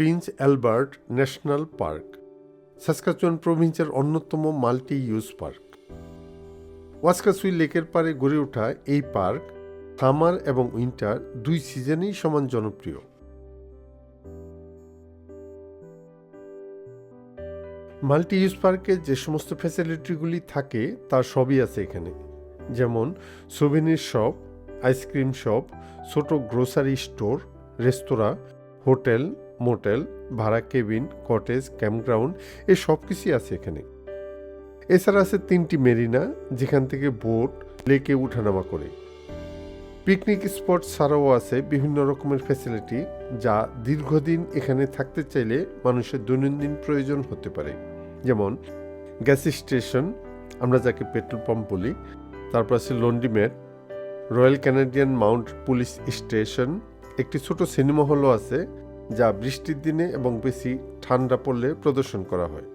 Prince Albert national park, Saskatchewan প্রভিন্সের অন্যতম multi use park. ওয়াসকাসুই লেকের পারে গড়ে ওঠা এই পার্ক সামার এবং উইন্টার দুই সিজনেই সমান জনপ্রিয়। মাল্টি ইউজ পার্কে যে সমস্ত ফ্যাসিলিটিগুলি থাকে তার সবই আছে এখানে। যেমন souvenir shop ice cream shop ছোট গ্রোসারি স্টোর রেস্তোরাঁ হোটেল মোটেল, ভাড়া কেবিন, কটেজ, ক্যাম্পগ্রাউন্ড, এ সব কিছুই আছে এখানে। এছাড়া আছে তিনটি মেরিনা, যেখান থেকে বোট, লেকে উঠানামা করে। পিকনিক স্পট ছাড়াও আছে বিভিন্ন রকমের ফ্যাসিলিটি যা দীর্ঘদিন এখানে থাকতে চাইলে মানুষের দৈনন্দিন প্রয়োজন হতে পারে। যেমন গ্যাস স্টেশন আমরা যাকে পেট্রোল পাম্প বলি, তারপর আছে laundromat royal Canadian mount police station একটি ছোট সিনেমা হলও আছে যা বৃষ্টির দিনে এবং বেশি ঠান্ডা পড়লে প্রদর্শন করা হয়।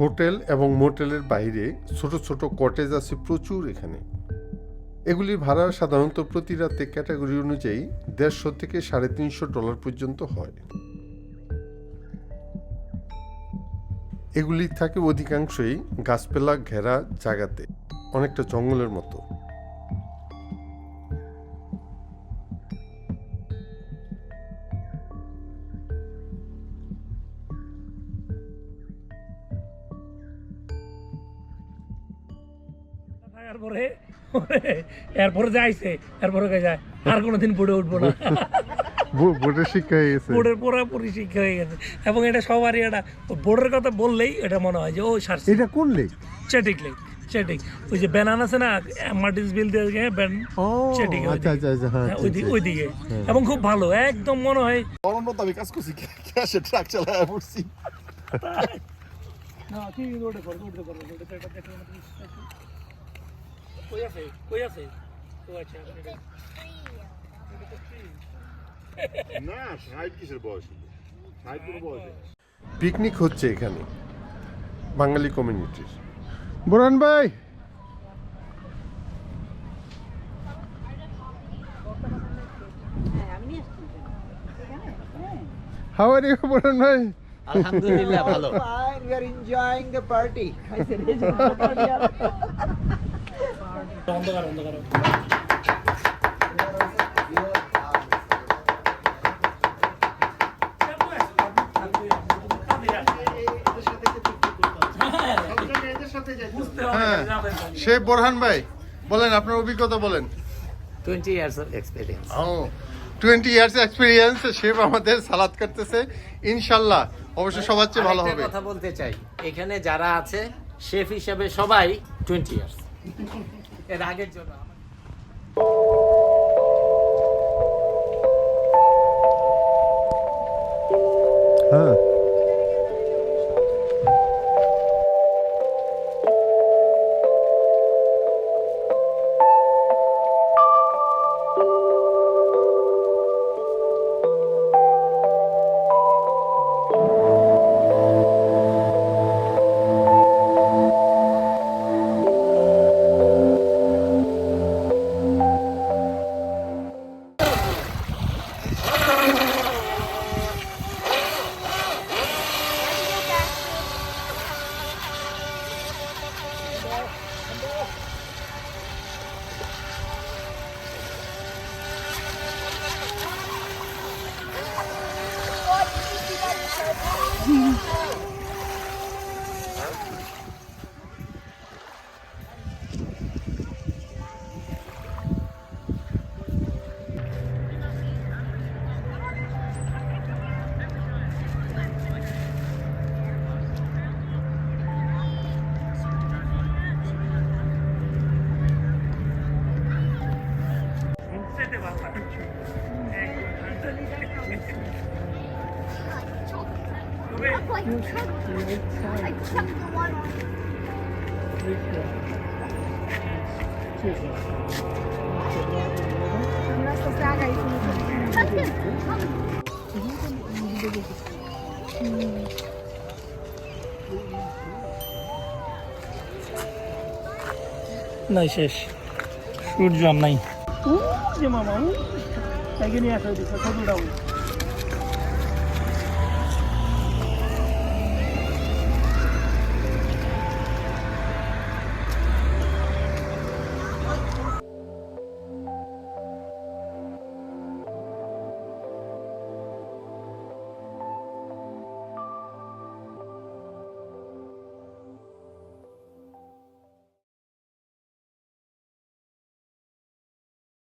হোটেল এবং মোটেলের বাইরে ছোট ছোট কটেজ আছে প্রচুর এখানে। এগুলির ভাড়া সাধারণত প্রতি রাতে ক্যাটাগরি অনুযায়ী দেড়শো থেকে সাড়ে তিনশো ডলার পর্যন্ত হয়। এগুলি থাকে অধিকাংশই গাছপালা, ঘেরা জায়গাতে, অনেকটা জঙ্গলের মতো। এরপরে যাইছে এরপরে কে যায়? আর কোনোদিন পড়ে উঠবো না। বোর্ডের শিক্ষা হয়ে গেছে। বোর্ডের পুরোপুরি শিক্ষা হয়ে গেছে। এবং এটা সবারই এটা বোর্ডের কথা বললেই এটা মনে হয় যে ও সারছে। এটা কোন লেক? চেটিক লেক চেটিক। ওই যে ব্যানান আছে না মার্টিস বিল দিয়ে ব্যান ও চেটিক আচ্ছা আচ্ছা আচ্ছা হ্যাঁ ওই দিকে এবং খুব ভালো একদম মনে হয় তো আমি কাজ করছি ক্যাশে ট্রাক চালায় পড়ছি না কি রোডে কর রোডে কর রোডে তো এটা কই আছে কই আছে ও আচ্ছা এটা- এটা তো free। না ষাট কিসের বয়স ষাট কোনো বয়স। পিকনিক হচ্ছে এখানে বাঙালি কমিউনিটির বোরান ভাই! হাউ আর ইউ বোরান ভাই? আলহামদুলিল্লাহ ভালো। Fine, we are enjoying the party. অন্ধকার অন্ধকার হ্যাঁ সে বোরহান ভাই বলেন আপনার অভিজ্ঞতা বলেন। 20 years of experience ও টোয়েন্টি ইয়ার্স এক্সপিরিয়েন্স শেফ আমাদের সালাদ করতেছে ইনশাল্লাহ অবশ্য সবার চেয়ে ভালো হবে। কথা বলতে চাই এখানে যারা আছে শেফ হিসেবে সবাই 20 ইয়ার্স এর আগের জন্য de valla. নাই শেষ সূর্য নাই 오, 이제 마마, 오, 애견이야, 저기, 저, 저도 나오고.